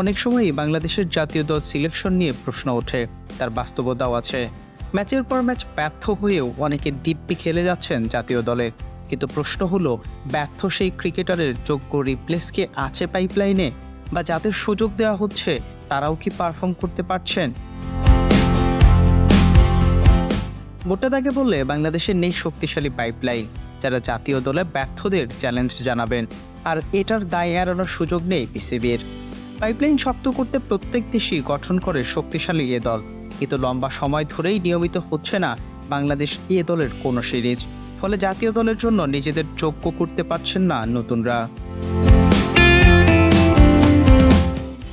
অনেক সময়ই বাংলাদেশের জাতীয় দল সিলেকশন নিয়ে প্রশ্ন ওঠে। তার বাস্তবতাও আছে। ম্যাচের পর ম্যাচ ব্যর্থ হয়েও অনেকে দিব্যি খেলে যাচ্ছেন জাতীয় দলে। কিন্তু প্রশ্ন হলো, ব্যর্থ সেই ক্রিকেটারের যোগ্য রিপ্লেস কে আছে পাইপলাইনে বা যাদের সুযোগ দেওয়া হচ্ছে, তারাও কি পারফর্ম করতে পারছেন? মোটা দাগে বললে, বাংলাদেশের নেই শক্তিশালী পাইপলাইন যারা জাতীয় দলে ব্যর্থদের চ্যালেঞ্জ জানাবেন। আর এটার দায় এড়ানোর সুযোগ নেই বিসিবির পাইপলাইন শক্ত করতে প্রত্যেক দেশই গঠন করে শক্তিশালী এ দল। কিন্তু লম্বা সময় ধরেই নিয়মিত হচ্ছে না বাংলাদেশ এ দলের কোনো সিরিজ। ফলে জাতীয় দলের জন্য নিজেদের যোগ্য করতে পারছেন না নতুনরা।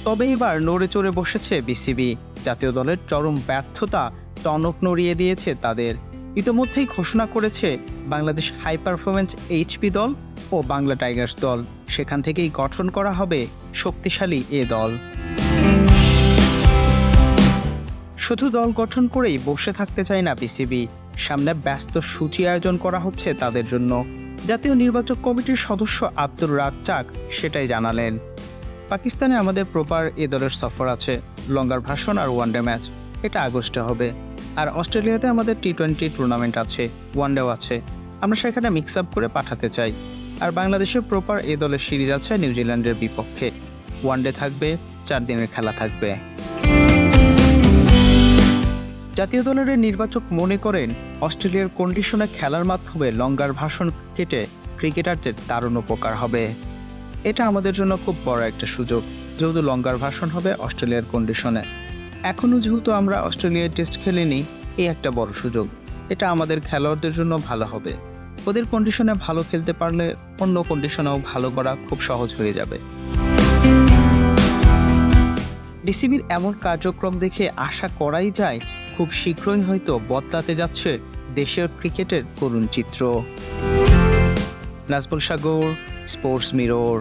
তবে এবার নড়ে চড়ে বসেছে বিসিবি। জাতীয় দলের চরম ব্যর্থতা টনক নড়িয়ে দিয়েছে তাদের। ইতোমধ্যেই ঘোষণা করেছে বাংলাদেশ হাই পারফরমেন্স এইচপি দল ও বাংলা টাইগার্স দল। সেখান থেকেই গঠন করা হবে শক্তিশালী এ দল। শুধু দল গঠন করেই বসে থাকতে চায় না বিসিবি। সামনে ব্যস্ত সূচি আয়োজন করা হচ্ছে তাদের জন্য। জাতীয় নির্বাচক কমিটির সদস্য আব্দুর রাজ্জাক সেটাই জানালেন। পাকিস্তানে আমাদের প্রপার এ দলের সফর আছে। লঙ্গার ভাষণ আর ওয়ানডে ম্যাচ। এটা আগস্টে হবে। আর অস্ট্রেলিয়াতে আমাদের টি টোয়েন্টি টুর্নামেন্ট আছে। ওয়ানডেও আছে। আমরা সেখানে মিক্স আপ করে পাঠাতে চাই। আর বাংলাদেশের প্রপার এ দলের সিরিজ আছে নিউজিল্যান্ডের বিপক্ষে। ওয়ানডে থাকবে, চার দিনের খেলা থাকবে। জাতীয় দলের নির্বাচক মনে করেন, অস্ট্রেলিয়ার কন্ডিশনে খেলার মাধ্যমে লঙ্গার ভাষণ কেটে ক্রিকেটারদের দারুণ উপকার হবে। এটা আমাদের জন্য খুব বড় একটা সুযোগ, যেহেতু লঙ্গার ভাষণ হবে অস্ট্রেলিয়ার কন্ডিশনে এখনও যেহেতু আমরা অস্ট্রেলিয়ার টেস্ট খেলিনি, এই একটা বড় সুযোগ। এটা আমাদের খেলোয়াড়দের জন্য ভালো হবে। ওদের কন্ডিশনে ভালো খেলতে পারলে অন্য কন্ডিশনেও ভালো করা খুব সহজ হয়ে যাবে। বিসিবির এমন কার্যক্রম দেখে আশা করাই যায়, খুব শীঘ্রই হয়তো বদলাতে যাচ্ছে দেশের ক্রিকেটের করুণ চিত্র। নাজবুল সাগর স্পোর্টস মিরর